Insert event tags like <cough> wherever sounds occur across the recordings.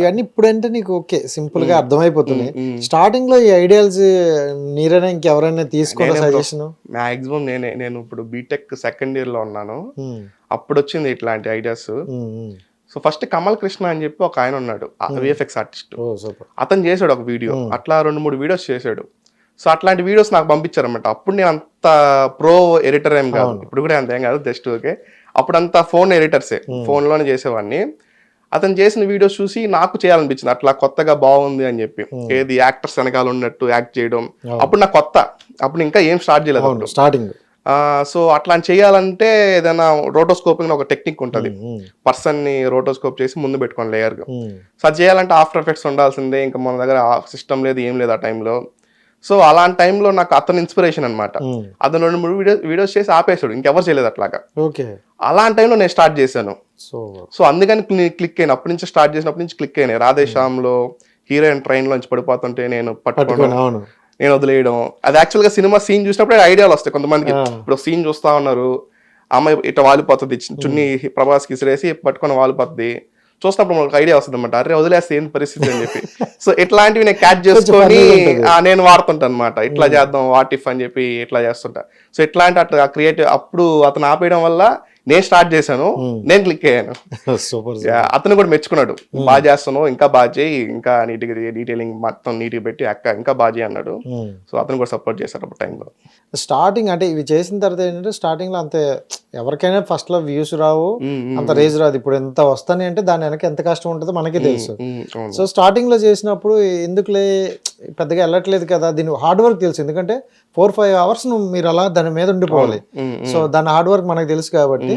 ఇవన్నీ ఇప్పుడంటే నీకు ఓకే సింపుల్గా ఉమ్. స్టార్టింగ్లో ఈ ఐడియాల్స్ మీరైనా ఇంకెవరైనా తీసుకున్న bro. సజెషన్ మాక్సిమం నేనే నేను ఇప్పుడు బీటెక్ సెకండ్ ఇయర్లో ఉన్నాను. అప్పుడు వచ్చింది ఇట్లాంటి ideas so first Kamal Krishna అని చెప్పి ఒక ఆయన ఉన్నాడు విఎఫ్ఎక్స్ ఆర్టిస్ట్ అతను చేశాడు ఒక వీడియో అట్లా రెండు మూడు వీడియోస్ చేశాడు. సో అట్లాంటి వీడియోస్ నాకు పంపించారన్నమాట. అప్పుడు నేను అంత ప్రో ఎడిటర్ ఏం కాదు. ఇప్పుడు కూడా అంత ఏం కాదు జస్ట్ ఓకే. అప్పుడు అంతా ఫోన్ ఎడిటర్సే ఫోన్లోనే చేసేవాడిని. అతను చేసిన వీడియోస్ చూసి నాకు చేయాలనిపించింది. అట్లా కొత్తగా బాగుంది అని చెప్పి. ఏది యాక్టర్స్ వెనకాల ఉన్నట్టు యాక్ట్ చేయడం. అప్పుడు నాకు కొత్త. అప్పుడు ఇంకా ఏం స్టార్ట్ చేయలేదు స్టార్టింగ్ సో అట్లా చేయాలంటే ఏదైనా రోటోస్కోపింగ్ ఒక టెక్నిక్ ఉంటుంది. పర్సన్ని రోటోస్కోప్ చేసి ముందు పెట్టుకోండి లేయర్గా. సో అది చేయాలంటే ఆఫ్టర్ ఎఫెక్ట్స్ ఉండాల్సిందే. ఇంకా మన దగ్గర సిస్టమ్ లేదు ఏం లేదు ఆ టైంలో సో అలాంటి టైంలో నాకు అతను ఇన్స్పిరేషన్ అనమాట అతను రెండు మూడు వీడియో వీడియోస్ చేసి ఆపేశాడు. ఇంకెవరు చేయలేదు అట్లాగా. ఓకే. అలాంటి టైంలో నేను స్టార్ట్ చేశాను. సో సో అందుకని క్లిక్ అయిన అప్పటి నుంచి స్టార్ట్ చేసినప్పటి నుంచి క్లిక్ అయినాయి రాధేశ్యామ్లో హీరోయిన్ ట్రైన్ లోంచి పడిపోతుంటే నేను పట్టుకోవడం అవును. నేను వదిలేయడం. అది యాక్చువల్గా సినిమా సీన్ చూసినప్పుడు ఐడియాలు వస్తాయి కొంతమందికి. ఇప్పుడు సీన్ చూస్తా ఉన్నారు అమ్మాయి ఇట్లా వాలిపోతుంది చున్ని ప్రభాస్ ఇసిరేసి పట్టుకొని వాలిపోతుంది. చూసినప్పుడు మనకు ఐడియా వస్తుంది అనమాట అరే వదిలేస్తే ఏం పరిస్థితి అని చెప్పి. <laughs> సో ఇట్లాంటివి నేను క్యాచ్ చేసుకొని నేను వాడుతుంటా అనమాట ఇట్లా చేద్దాం వాట్ ఇఫ్ అని చెప్పి ఇట్లా చేస్తుంటా. సో ఇట్లాంటి అట్లా క్రియేటివ్ అప్పుడు అతను ఆపేయడం వల్ల నేను స్టార్ట్ చేశాను నేను క్లిక్ అయ్యాను. సూపర్ అతను కూడా మెచ్చుకున్నాడు. బాగా చేస్తున్నావు ఇంకా బాగా చేయి ఇంకా నీట్గా డీటెయిలింగ్ మొత్తం నీట్గా పెట్టి అక్క ఇంకా బాగా చేయి అన్నాడు. సో అతను కూడా సపోర్ట్ చేశాడు అప్పుడు టైంలో స్టార్టింగ్ అంటే ఇవి చేసిన తర్వాత ఏంటంటే స్టార్టింగ్లో అంతే ఎవరికైనా ఫస్ట్లో వ్యూస్ రావు అంత రేజ్ రాదు. ఇప్పుడు ఎంత వస్తాయి అంటే దాని వెనక ఎంత కష్టం ఉంటుందో మనకే తెలుసు. సో స్టార్టింగ్లో చేసినప్పుడు ఎందుకులే పెద్దగా వెళ్ళట్లేదు కదా దీని హార్డ్ వర్క్ తెలుసు. ఎందుకంటే ఫోర్ ఫైవ్ అవర్స్ మీరు అలా దాని మీద ఉండిపోవాలి. సో దాని హార్డ్ వర్క్ మనకు తెలుసు కాబట్టి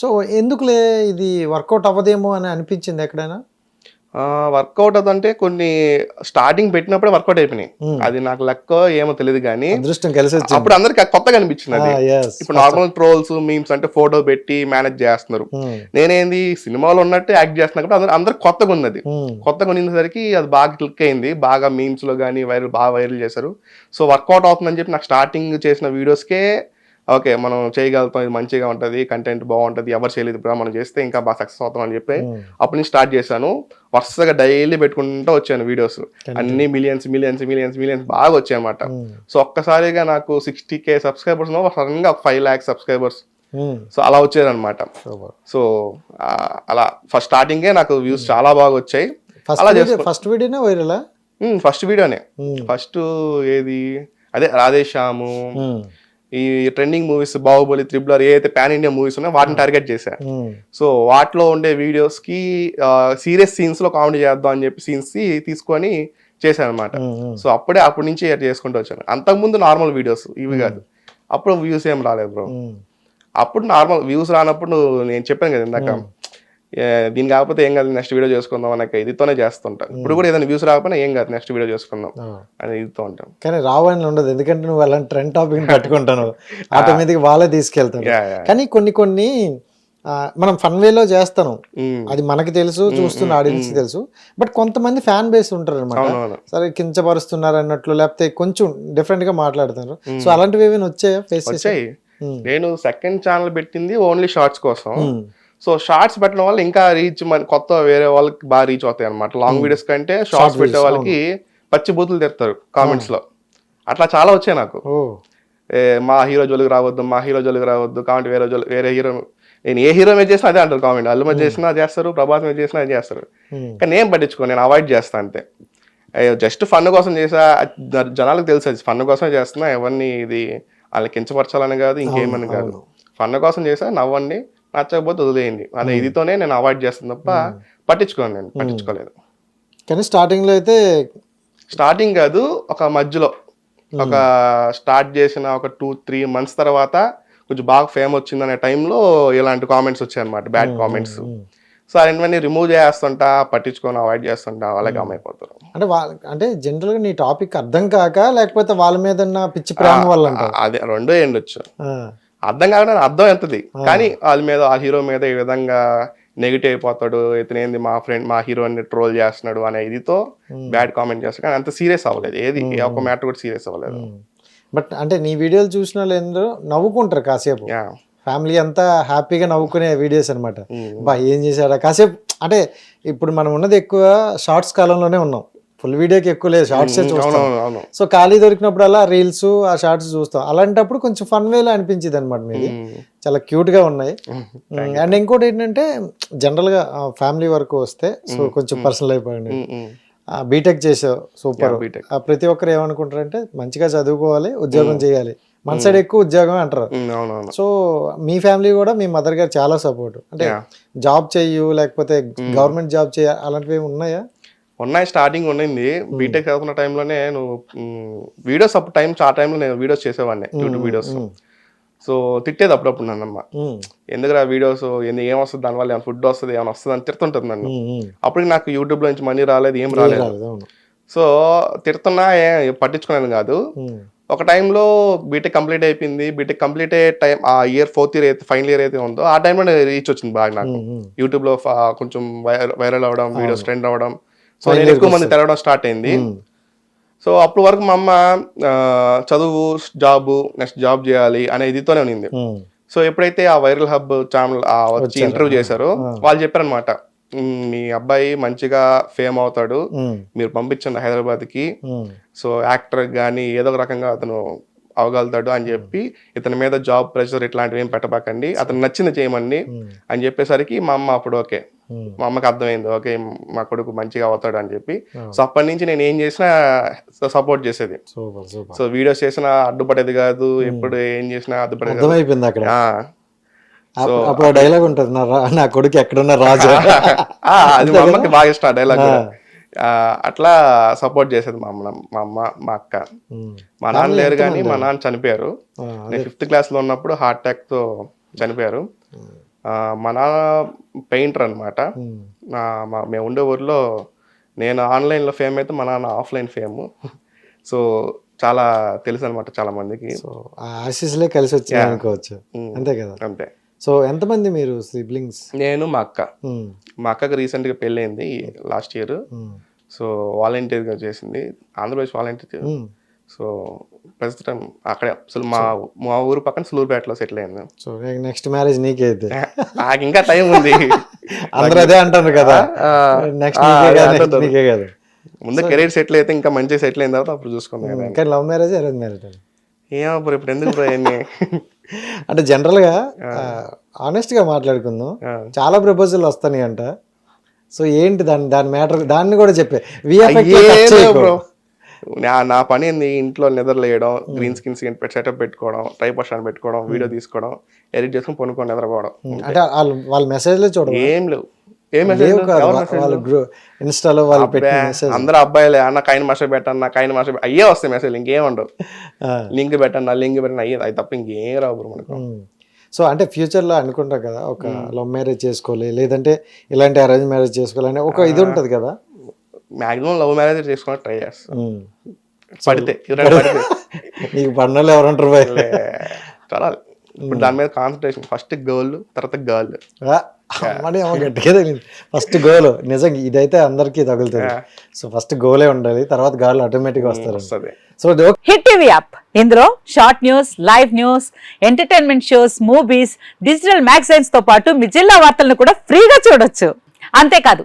సో ఎందుకులే ఇది వర్కౌట్ అవ్వదేమో అని అనిపించింది ఎక్కడైనా? వర్కౌట్ అదంటే కొన్ని స్టార్టింగ్ పెట్టినప్పుడే వర్కౌట్ అయిపోయినాయి. అది నాకు లెక్క ఏమో తెలియదు కానీ అదృష్టం కలిసి అప్పుడు అందరికి కొత్తగా అనిపించింది అది ఎస్ ఇప్పుడు నార్మల్ ట్రోల్స్ మీమ్స్ అంటే ఫోటో పెట్టి మేనేజ్ చేస్తున్నారు. నేనేంది సినిమాలో ఉన్నట్టు యాక్ట్ చేస్తున్నా కాబట్టి అందరు అందరు కొత్తగా ఉన్నది. కొత్తగా ఉన్నసరికి అది బాగా క్లిక్ అయింది. బాగా మీమ్స్లో కానీ వైరల్ బాగా వైరల్ చేశారు. సో వర్కౌట్ అవుతుందని చెప్పి నాకు స్టార్టింగ్ చేసిన వీడియోస్కే ఓకే మనం చేయగలుగుతాం ఇది మంచిగా ఉంటుంది కంటెంట్ బాగుంటుంది ఎవరు చేయలేదు ఇప్పుడు మనం చేస్తే ఇంకా బాగా సక్సెస్ అవుతాం అని చెప్పి అప్పటి నుంచి స్టార్ట్ చేశాను. వరుసగా డైలీ పెట్టుకుంటూ వచ్చాను వీడియోస్ అన్ని మిలియన్స్ మిలియన్స్ మిలియన్స్ మిలియన్స్ బాగా వచ్చాయి అనమాట సో ఒక్కసారిగా నాకు సిక్స్టీ కే సబ్స్క్రైబర్స్ సడన్గా ఫైవ్ ల్యాక్స్ సబ్స్క్రైబర్స్ సో అలా వచ్చేదన్నమాట. సో అలా ఫస్ట్ స్టార్టింగే నాకు వ్యూస్ చాలా బాగా వచ్చాయి. వీడియో ఫస్ట్ వీడియోనే వైరలా ఫస్ట్ వీడియోనే ఫస్ట్ ఏది? అదే రాధేశ్యాము. ఈ trending movies Baahubali triple R ఏ అయితే పాన్ ఇండియా మూవీస్ ఉన్నాయో వాటిని టార్గెట్ చేశా. సో వాటిలో ఉండే వీడియోస్కి సీరియస్ సీన్స్లో కామెడీ చేద్దాం అని చెప్పి సీన్స్ తీసుకొని చేశాను అనమాట సో అప్పుడే అప్పటి నుంచి చేసుకుంటూ వచ్చాను. అంతకుముందు నార్మల్ వీడియోస్ ఇవి కాదు. అప్పుడు వ్యూస్ ఏం రాలేదు బ్రో. అప్పుడు నార్మల్ వ్యూస్ రానప్పుడు నేను చెప్పాను కదా ఇందాక. దీని కాకపోతే ఏం కాదు నెక్స్ట్ వీడియో చేసుకుందాం అనక ఇదితోనే చేస్తుంటా. ఇప్పుడు కూడా ఏదైనా వ్యూస్ రాకపోయినా ఏం కాదు నెక్స్ట్ వీడియో చేసుకుందాం అని ఇదితో ఉంటాం. కానీ రావని ఉండదు ఎందుకంటే నువ్వు అలాంటి ట్రెండ్ టాపిక్ పట్టుకుంటాను. ఆటోమేటిక్ వాళ్ళే తీసుకెళ్తాను కానీ కొన్ని కొన్ని మనం ఫన్ వేలో చేస్తాను. అది మనకి తెలుసు చూస్తున్న ఆడియన్స్ తెలుసు. బట్ కొంతమంది ఫ్యాన్ బేస్ ఉంటారు అనమాట సరే కించపరుస్తున్నారు అన్నట్లు లేకపోతే కొంచెం డిఫరెంట్గా మాట్లాడుతున్నారు. సో అలాంటివి ఏమైనా వచ్చాయా ఫేస్. నేను సెకండ్ ఛానల్ పెట్టింది ఓన్లీ షార్ట్స్ కోసం. సో షార్ట్స్ పెట్టడం వల్ల ఇంకా రీచ్ మన కొత్త వేరే వాళ్ళకి బాగా రీచ్ అవుతాయి అనమాట లాంగ్ వీడియోస్ కంటే షార్ట్స్ పెట్టే వాళ్ళకి పచ్చి బూతులు తిడతారు కామెంట్స్లో. అట్లా చాలా వచ్చాయి నాకు. మా హీరో జోలికి రావద్దు మా హీరో జోలికి రావద్దు కామెంట్ వేరే జోలి వేరే హీరో నేను ఏ హీరో మీద చేసినా అదే అంటారు కామెంట్ అల్లు మీద చేసినా అది చేస్తారు ప్రభాస్ మీద చేసినా అది చేస్తారు. ఉమ్. కానీ నేను పట్టించుకో నేను అవాయిడ్ చేస్తా అంతే. జస్ట్ ఫన్ కోసం చేసా జనాలకు తెలుసు అది. ఫన్ కోసమే చేస్తున్నా ఎవరిని ఇది వాళ్ళని కించపరచాలని కాదు ఇంకేమని కాదు. ఫన్ కోసం చేసా నవ్వండి నచ్చకపోతే వదిలేయండి. అదే ఇదితోనే నేను అవాయిడ్ చేస్తాను తప్ప పట్టించుకోను నేను పట్టించుకోలేదు. కానీ స్టార్టింగ్లో అయితే స్టార్టింగ్ కాదు ఒక మధ్యలో. ఒక స్టార్ట్ చేసిన ఒక టూ త్రీ మంత్స్ తర్వాత కొంచెం బాగా ఫేమ్ వచ్చిందనే టైంలో ఇలాంటి కామెంట్స్ వచ్చాయి అనమాట బ్యాడ్ కామెంట్స్ సో అవన్నీ రిమూవ్ చేస్తుంటా పట్టించుకొని అవాయిడ్ చేస్తుంటా వాళ్ళకి అమ్మైపోతారు అంటే వాళ్ళ అంటే జనరల్గా నీ టాపిక్ అర్థం కాక లేకపోతే వాళ్ళ మీద పిచ్చి ప్రేమ వల్ల అదే రెండో ఎండొచ్చు. అర్థం కాకుండా అర్థం ఎంతది. కానీ వాళ్ళ మీద ఆ హీరో మీద ఈ విధంగా నెగిటివ్ అయిపోతాడు ఇతను ఏంది మా ఫ్రెండ్ మా హీరోని ట్రోల్ చేస్తున్నాడు అనే ఇదితో బ్యాడ్ కామెంట్ చేస్తాడు కానీ అంత సీరియస్ అవ్వలేదు. ఏది ఏ ఒక్క మ్యాటర్ కూడా సీరియస్ అవ్వలేదు. బట్ అంటే నీ వీడియోలు చూసిన వాళ్ళు నవ్వుకుంటారు కాసేపు. ఫ్యామిలీ అంతా హ్యాపీగా నవ్వుకునే వీడియోస్ అనమాట. బా ఏం చేశాడా? కాసేపు అంటే ఇప్పుడు మనం ఉన్నది ఎక్కువ షార్ట్స్ కాలంలోనే ఉన్నాం. ఫుల్ వీడియోకి ఎక్కువ లేదు షార్ట్స్ చూస్తాం. సో ఖాళీ దొరికినప్పుడల్లా రీల్స్ ఆ షార్ట్స్ చూస్తాం. అలాంటప్పుడు కొంచెం ఫన్ వేలో అనిపించింది అనమాట మీది. చాలా క్యూట్గా ఉన్నాయి. <laughs> అండ్ ఇంకోటి ఏంటంటే జనరల్గా ఫ్యామిలీ వరకు వస్తే సో కొంచెం పర్సనల్ అయిపోయింది. బీటెక్ చేసావు సూపర్. ప్రతి ఒక్కరు ఏమనుకుంటారంటే మంచిగా చదువుకోవాలి ఉద్యోగం చేయాలి. మన సైడ్ ఎక్కువ ఉద్యోగం అంటారు. సో మీ ఫ్యామిలీ కూడా మీ మదర్ గారు చాలా సపోర్ట్ అంటే. జాబ్ చెయ్యు లేకపోతే గవర్నమెంట్ జాబ్ చేయ అలాంటివి ఉన్నాయా? ఉన్నాయి స్టార్టింగ్ ఉండింది బీటెక్ చదువుకున్న టైంలోనే నువ్వు వీడియోస్ అప్పుడు టైం ఆ టైంలో నేను వీడియోస్ చేసేవాడిని యూట్యూబ్ వీడియోస్ సో తిట్టేది అప్పుడప్పుడు నన్నమ్మ. ఉమ్, ఎందుకురా వీడియోస్ ఏం వస్తుంది? దానివల్ల ఏమైనా ఫుడ్ వస్తుంది ఏమైనా వస్తుంది అని తిడుతుంటుంది నన్ను. అప్పటికి నాకు యూట్యూబ్లో నుంచి మనీ రాలేదు ఏం రాలేదు. సో తిడుతున్నా పట్టించుకున్నాను కాదు. ఒక టైంలో బీటెక్ కంప్లీట్ అయిపోయింది. బీటెక్ కంప్లీట్ అయ్యే టైం ఆ ఇయర్ ఫోర్త్ ఇయర్ అయితే ఫైనల్ ఇయర్ అయితే ఉందో ఆ టైంలో రీచ్ వచ్చింది బాగా నాకు. ఉమ్, ఉమ్. యూట్యూబ్లో ఫా- కొంచెం వైరల్ అవడం వీడియోస్ ట్రెండ్ అవడం సో నేను ఎక్కువ మంది తెరవడం స్టార్ట్ అయింది. సో అప్పుడు వరకు మా అమ్మ చదువు జాబ్ నెక్స్ట్ జాబ్ చేయాలి అనే ఇదితోనే ఉన్నింది. ఉమ్, సో ఎప్పుడైతే ఆ వైరల్ హబ్ ఛానల్ వచ్చి ఇంటర్వ్యూ చేశారో వాళ్ళు చెప్పారనమాట మీ అబ్బాయి మంచిగా ఫేమ్ అవుతాడు. మీరు పంపించండి హైదరాబాద్కి సో యాక్టర్ కానీ ఏదో ఒక రకంగా అతను అవగలుగుతాడు అని చెప్పి ఇతని మీద జాబ్ ప్రెషర్ ఇట్లాంటివి ఏం పెట్టబాకండి. అతను నచ్చింది చేయమండి అని చెప్పేసరికి మా అమ్మ అప్పుడు ఓకే. మా అమ్మకి అర్థమైంది ఓకే మా కొడుకు మంచిగా అవుతాడు అని చెప్పి. Oh. సో అప్పటి నుంచి నేను ఏం చేసినా సపోర్ట్ చేసేది. సో వీడియోస్ చేసినా అడ్డుపడేది కాదు ఎప్పుడు ఏం చేసినా అడ్డుపడేది అక్కడ. అప్పుడు డైలాగ్ ఉంటుంది నా కొడుకు ఎక్కడున్న రాజు. <laughs> అది మా అమ్మకి బాగా ఇష్టం డైలాగ్ అట్లా సపోర్ట్ చేసేది మా అమ్మ మా అమ్మ మా అక్క. మా నాన్న లేరు కానీ మా నాన్న చనిపోయారు. నేను ఫిఫ్త్ క్లాస్లో ఉన్నప్పుడు హార్ట్ అటాక్తో చనిపోయారు. మా నాన్న పెయింటర్ అనమాట మేము ఉండే ఊర్లో నేను ఆన్లైన్లో ఫేమ్ అయితే మా నాన్న ఆఫ్లైన్ ఫేమ్. సో చాలా తెలుసు అనమాట చాలా మందికి. సో ఆ ఆశీస్సులే కలిసి వచ్చినాయి అనుకోవచ్చు. అంతే కదా? అంతే. సో ఎంతమంది మీరు సిబ్లింగ్స్? నేను మా అక్క. మా అక్కకి రీసెంట్గా పెళ్ళైంది లాస్ట్ ఇయర్. సో వాలంటీర్గా చేసింది. ఆంధ్రప్రదేశ్ వాలంటీర్. సో ప్రస్తుతం అక్కడే. అసలు మా మా ఊరు పక్కన సులూరుపేటలో సెటిల్ అయింది సో నెక్స్ట్ మ్యారేజ్ నీకే అయితే నాకు ఇంకా టైం ఉంది. <laughs> అందరూ అదే అంటారు కదా. నెక్స్ట్ నీకే కదా ముందు కెరీర్ సెటిల్ అయితే ఇంకా మంచిగా సెటిల్ అయిన తర్వాత అప్పుడు చూసుకుందాం కదా. కానీ లవ్ మ్యారేజ్ అరేంజ్ మ్యారేజ్ ఏమో ఇప్పుడు ఎందుకు? <laughs> అంటే జనరల్గా ఆనెస్ట్గా మాట్లాడుకుందాం. చాలా ప్రపోజల్ వస్తాయి అంట సో ఏంటి దాని దాని మ్యాటర్ దాన్ని కూడా చెప్పే. బ్రో. నా నా పని ఏంది? ఇంట్లో నిద్రలేయడం గ్రీన్ స్కిన్ సెటప్ పెట్టుకోవడం టైప్ స్టాండ్ పెట్టుకోవడం వీడియో తీసుకోవడం ఎడిట్ చేసుకుని పనుకొని నిద్రపోవడం. అంటే వాళ్ళు వాళ్ళ మెసేజ్లే చూడవు? ఏం లేవు. ఏం మెసేజ్ ఇన్స్టాలో వాళ్ళు పెట్టిన మెసేజ్ అందరూ అబ్బాయిలే. అన్న కైన్ మాస్టర్ పెట్టన్న కైన్ మాస్టర్ అయ్యే వస్తాయి మెసేజ్ ఇంకేం ఉండవు. లింక్ పెట్టన్న లింక్ పెట్టన్న అయ్యే అది తప్ప ఇంకేం రావు మనకు. సో అంటే ఫ్యూచర్లో అనుకుంటాం కదా ఒక లవ్ మ్యారేజ్ చేసుకోవాలి లేదంటే ఇలాంటి అరేంజ్ మ్యారేజ్ చేసుకోవాలి అనే ఒక ఇది ఉంటది కదా? మాక్సిమం లవ్ మ్యారేజ్ చేసుకుని ట్రై చేస్తాం. ఉమ్. <laughs> పడితే నీకు పడినోళ్ళు ఎవరంటారు బాయ్? లే, చూడాలి ఇప్పుడు దాని మీద కాన్సన్ట్రేషన్ ఫస్ట్ గర్ల్ తర్వాత గర్ల్ గట్టిగా తగిలింది. ఫస్ట్ గోల్ నిజంగా ఇదైతే అందరికీ తగులుతుంది. సో ఫస్ట్ గోలే ఉండాలి తర్వాత గాలు ఆటోమేటిక్ వస్తారు. సో హిట్ టీవీ యాప్ ఇందులో short news live news entertainment shows movies digital మ్యాగజైన్స్తో పాటు మీ జిల్లా వార్తలను కూడా ఫ్రీగా చూడొచ్చు. అంతేకాదు